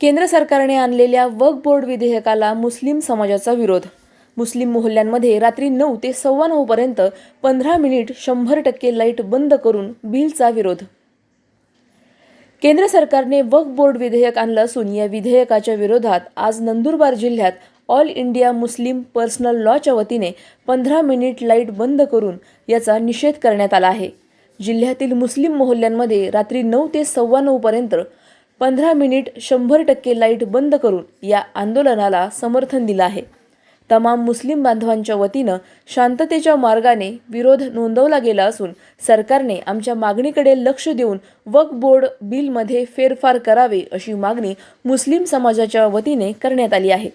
केंद्र सरकारने आणलेल्या वक्फ बोर्ड विधेयकाला मुस्लिम समाजाचा विरोध. मुस्लिम मोहल्ल्यांमध्ये रात्री नऊ ते सव्वा नऊपर्यंत पंधरा मिनिट शंभर टक्के लाइट बंद करून बिलचा विरोध. केंद्र सरकारने वक्फ बोर्ड विधेयक आणलं असून या विधेयकाच्या विरोधात आज नंदुरबार जिल्ह्यात ऑल इंडिया मुस्लिम पर्सनल लॉच्या वतीने पंधरा मिनिट लाइट बंद करून याचा निषेध करण्यात आला आहे. जिल्ह्यातील मुस्लिम मोहल्ल्यांमध्ये रात्री नऊ ते सव्वा नऊपर्यंत पंधरा मिनिट शंभर टक्के लाइट बंद करून या आंदोलनाला समर्थन दिलं आहे. तमाम मुस्लिम बांधवांच्या वतीनं शांततेच्या मार्गाने विरोध नोंदवला गेला असून सरकारने आमच्या मागणीकडे लक्ष देऊन वक बोर्ड बिलमध्ये फेरफार करावे अशी मागणी मुस्लिम समाजाच्या वतीने करण्यात आली आहे.